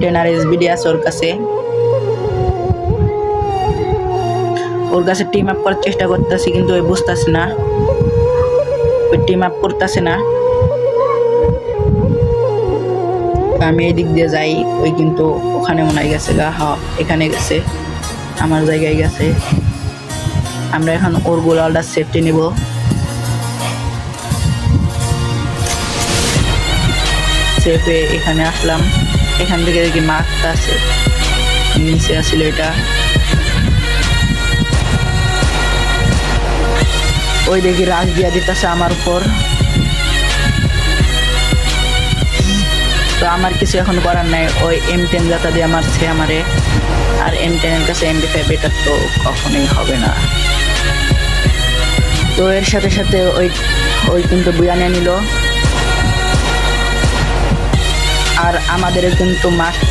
Ten আর SBD আছে ওর কাছে। ওর কাছে টিম আপ করার চেষ্টা করতেছি, কিন্তু ওই বুঝতেছে না। ওই টিম আপ করতেছে না। আমি এই দিক দিয়ে যাই, ওই কিন্তু ওখানে মনে হয় গেছে গা, হ, এখানে গেছে, আমার জায়গায় গেছে। আমরা এখন ওর গোলালটা সেফটি নিব। সেফে এখানে আসলাম। এখান থেকে দেখি মাছটা আছে। নিচে আসলে এটা। ওই দেখি রাজ দিয়া দিতেছে আমার উপর। তো আমার কিছু এখন করার নাই। ওই এম টেন যাতা দিয়ে মারছে আমারে। আর এম টেনের কাছে এমবি ফাইভ এটা তো কখনোই হবে না। তো এর সাথে সাথে ওই ওই কিন্তু বুয়ানে নিল। আর আমাদের কিন্তু মাছটা